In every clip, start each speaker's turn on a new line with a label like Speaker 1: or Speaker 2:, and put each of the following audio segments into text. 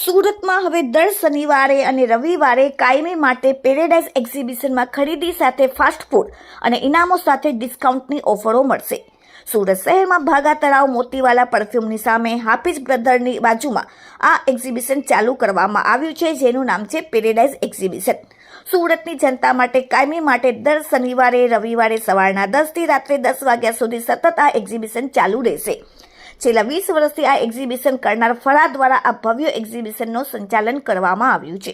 Speaker 1: સુરતમાં હવે દર શનિવારે અને રવિવારે કાયમી માટે પેરેડાઇઝ એક્ઝિબિશનમાં ખરીદી સાથે ફાસ્ટ ફૂડ અને ઇનામો સાથે ડિસ્કાઉન્ટની ઓફરો મળશે. સુરત શહેરમાં ભાગા તળાવ મોતીવાલા પરફ્યુમની સામે હાફિઝ બ્રધરની બાજુમાં આ એક્ઝિબિશન ચાલુ કરવામાં આવ્યું છે, જેનું નામ છે પેરેડાઇઝ એક્ઝિબિશન સુરતની જનતા માટે કાયમી માટે દર શનિવારે, રવિવારે સવારના દસથી રાત્રે દસ વાગ્યા સુધી સતત આ એક્ઝિબિશન ચાલુ રહેશે. છેલ્લા વીસ વર્ષથી આ એક્ઝિબિશન કરનાર ફળા દ્વારા આ ભવ્ય એક્ઝિબિશનનું સંચાલન કરવામાં આવ્યું છે.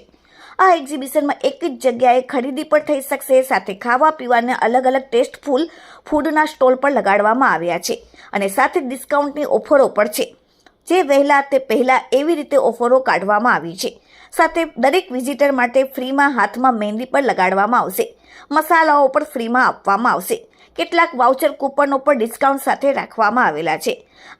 Speaker 1: આ એક્ઝિબિશનમાં એક જ જગ્યાએ ખરીદી પણ થઈ શકશે, સાથે ખાવા પીવાને અલગ અલગ ટેસ્ટફુલ ફૂડના સ્ટોલ પણ લગાડવામાં આવ્યા છે અને સાથે ડિસ્કાઉન્ટની ઓફરો પણ છે. જે વહેલા તે પહેલા એવી રીતે ઓફરો કાઢવામાં આવી છે. સાથે દરેક વિઝિટર માટે ફ્રીમાં હાથમાં મહેંદી પણ લગાડવામાં આવશે. મસાલાઓ પણ ફ્રીમાં આપવામાં આવશે. કેટલાક વાઉચર કૂપનો પણ ડિસ્કાઉન્ટ સાથે રાખવામાં આવેલા છે.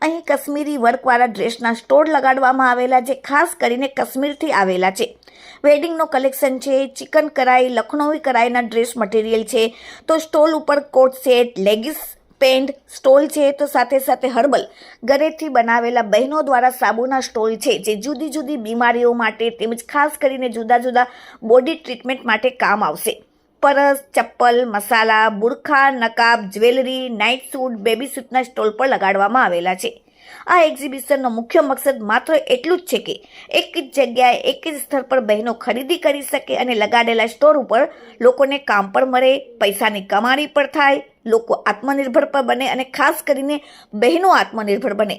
Speaker 1: અહીં કશ્મીરી વર્કવાળા ડ્રેસના સ્ટોર લગાડવામાં આવેલા જે ખાસ કરીને કશ્મીરથી આવેલા છે. વેડિંગનો કલેક્શન છે, ચિકન કરાઈ, લખનૌવી કરાઈના ડ્રેસ મટીરિયલ છે, તો સ્ટોલ ઉપર coat set, leggings pant, stall છે, તો સાથે સાથે હર્બલ. ઘરેથી બનાવેલા બહેનો દ્વારા સાબુના સ્ટોલ છે, જે જુદી જુદી બીમારીઓ માટે તેમજ ખાસ કરીને જુદા જુદા બોડી ટ્રીટમેન્ટ માટે કામ આવશે. પરસ ચપ્પલ, મસાલા, બુરખા, નકાબ, જ્વેલરી નાઇટ સૂટ બેબી સૂટના સ્ટોલ પર લગાડવામાં આવેલા છે. આ એક્ઝિબિશનનો મુખ્ય મકસદ માત્ર એટલું જ છે કે એક જ જગ્યાએ એક જ સ્થળ પર બહેનો ખરીદી કરી શકે અને લગાડેલા સ્ટોર ઉપર લોકોને કામ પણ મળે, પૈસાની કમાણી પણ થાય, લોકો આત્મનિર્ભર પણ બને અને ખાસ કરીને બહેનો આત્મનિર્ભર બને.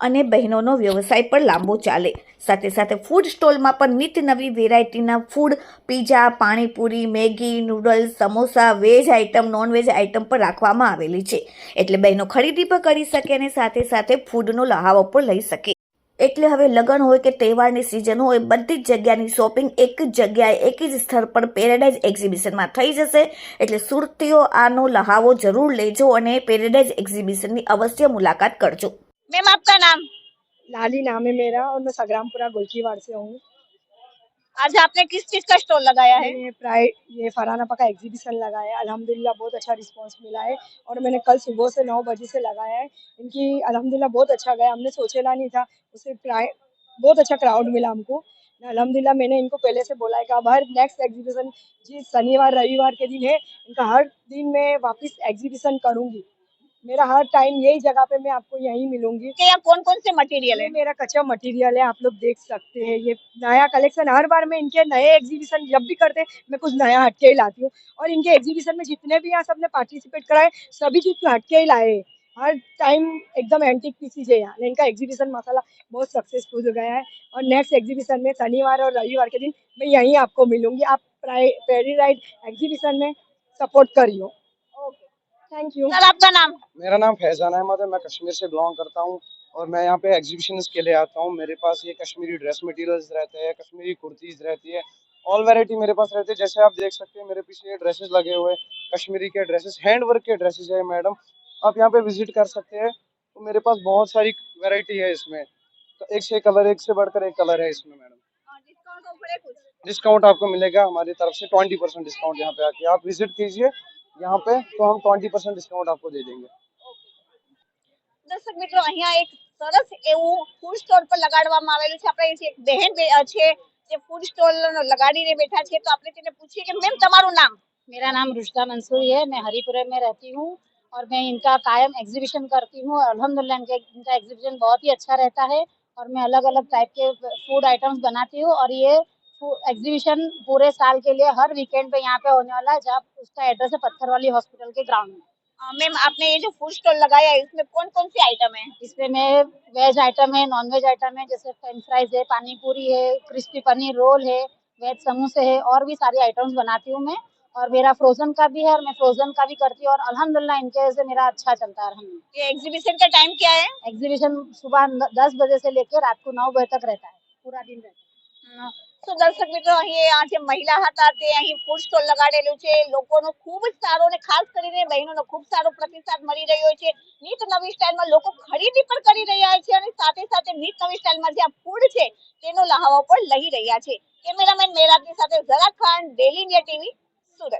Speaker 1: અને બહેનોનો વ્યવસાય પણ લાંબો ચાલે. સાથે સાથે ફૂડ સ્ટોલમાં પણ નિત નવી વેરાયટીના food pizza panipuri, Maggi noodles samosa veg item non veg item પણ રાખવામાં આવેલી છે. એટલે બહેનો ખરીદી પણ કરી શકે અને સાથે સાથે ફૂડનો લહાવો પણ લઈ શકે. એટલે હવે લગ્ન હોય કે તહેવારની સિઝન હોય, બધી જ જગ્યાની શોપિંગ એક જ જગ્યાએ, એક જ સ્થળ પર પેરેડાઇઝ એક્ઝિબિશનમાં થઈ જશે. એટલે સુરતીઓ આનો લહાવો જરૂર લેજો અને પેરેડાઇઝ એક્ઝિબિશનની અવશ્ય મુલાકાત કરજો.
Speaker 2: मैम आपका नाम?
Speaker 3: लाली नाम है मेरा और मैं संग्रामपुरा गोलकीवाड़ से हूँ।
Speaker 2: आज आपने किस चीज़ का स्टॉल लगाया है?
Speaker 3: ये प्राइड ये फराना पका एग्जीबिशन लगाया है। अल्हम्दुलिल्लाह बहुत अच्छा रिस्पांस मिला है और मैंने कल सुबह से नौ बजे से लगाया है। इनकी अल्हम्दुलिल्लाह बहुत अच्छा गया हमने सोचेला नहीं था उसे प्राइ- बहुत अच्छा क्राउड मिला हमको। अल्हम्दुलिल्लाह मैंने इनको पहले से बोला है कि अब हर नेक्स्ट एग्जीबिशन जिस शनिवार रविवार के दिन है इनका हर दिन मैं वापस एग्जीबिशन करूँगी। मेरा हर टाइम यही जगह पे मैं आपको यहीं मिलूँगी।
Speaker 2: यहाँ कौन कौन से मटेरियल है?
Speaker 3: मेरा कच्चा मटेरियल है आप लोग देख सकते हैं। ये नया कलेक्शन हर बार मैं इनके नए एग्जीबिशन जब भी करते हैं मैं कुछ नया हटके ही लाती हूँ। और इनके एग्जीबिशन में जितने भी यहाँ सबने पार्टिसिपेट कराए सभी चीज़ हटके ही लाए। हर टाइम एकदम एंटीक पीसीज है यहाँ। इनका एग्जीबिशन माशाला बहुत सक्सेसफुल हो गया है। और नेक्स्ट एग्जीबिशन में शनिवार और रविवार के दिन मैं यहीं आपको मिलूँगी। आप पेरी राइड एग्जीबिशन में सपोर्ट करियो। थैंक यू
Speaker 2: सर आपका नाम?
Speaker 4: मेरा नाम फैजान अहमद है मैं कश्मीर से बिलोंग करता हूँ और मैं यहाँ पे एग्जीबिशन के लिए आता हूँ। मेरे पास ये कश्मीरी ड्रेस मटेरियल्स रहते हैं कश्मीरी कुर्तीज रहती है ऑल वैरायटी मेरे पास रहती है। जैसे आप देख सकते हैं मेरे पीछे ये ड्रेसेस लगे हुए कश्मीरी के ड्रेसेस हैंड वर्क के ड्रेसेस है मैडम आप यहाँ पे विज़िट कर सकते हैं तो मेरे पास बहुत सारी वैरायटी है इसमें। तो एक से कलर एक से बढ़कर एक कलर है इसमें मैडम
Speaker 2: है कुछ?
Speaker 4: डिस्काउंट आपको मिलेगा हमारी तरफ़ से ट्वेंटी परसेंट डिस्काउंट यहाँ पे आके। आप विज़िट कीजिए यहाँ पे तो हम ट्वेंटी परसेंट डिस्काउंट आपको दे देंगे।
Speaker 2: આપણે એક બહેન છે જે ફૂડ લગાડીને બેઠા છે. તો આપણે તેને પૂછીએ કે મેમ તમારું નામ?
Speaker 5: रहती हूँ और मैं इनका कायम एग्जीबिशन करती हूँ। अलहमदिल्ला इनका एग्जीबिशन बहुत ही अच्छा रहता है और मैं अलग अलग टाइप के फ़ूड आइटम्स बनाती हूँ और ये एग्जीबिशन पूरे साल के लिए हर वीकेंड पे यहाँ पे होने वाला है जहाँ उसका एड्रेस है पत्थर वाली हॉस्पिटल के ग्राउंड में।
Speaker 2: मैम आपने ये जो फ़ूड स्टॉल लगाया है इसमें कौन कौन सी आइटम है?
Speaker 5: इसमें मैं वेज आइटम है नॉन वेज आइटम है जैसे फ्रेंच फ्राइज है पानी पूरी है क्रिस्पी पनीर रोल है वेज समोसे है और भी सारी आइटम्स बनाती हूँ मैं। और मेरा फ्रोजन का भी है और मैं फ्रोजन का भी करती हूँ और अल्हम्दुलिल्लाह इनके वजह से मेरा अच्छा चलता है
Speaker 2: ये एग्जीबिशन का टाइम क्या है?
Speaker 5: एग्जीबिशन सुबह दस बजे से लेकर रात को नौ बजे तक रहता है पूरा दिन रहता है।
Speaker 2: તો દર્શક મિત્રો, અહીં આ જે મહિલા હતા તે અહીં ફૂડ સ્ટોલ લગાડેલું છે. લોકોનો ખૂબ જ સારો અને ખાસ કરીને બહેનોનો ખૂબ સારો પ્રતિસાદ મળી રહ્યો છે. નીત નવી સ્ટાઇલમાં લોકો ખરીદી પણ કરી રહ્યા છે અને સાથે સાથે નીત નવી સ્ટાઇલમાં જે આ ફૂડ છે તેનો લહાવો પણ લઈ રહ્યા છે. કેમેરામેન મેરાબની સાથે Zara Khan, daily India TV, Surat.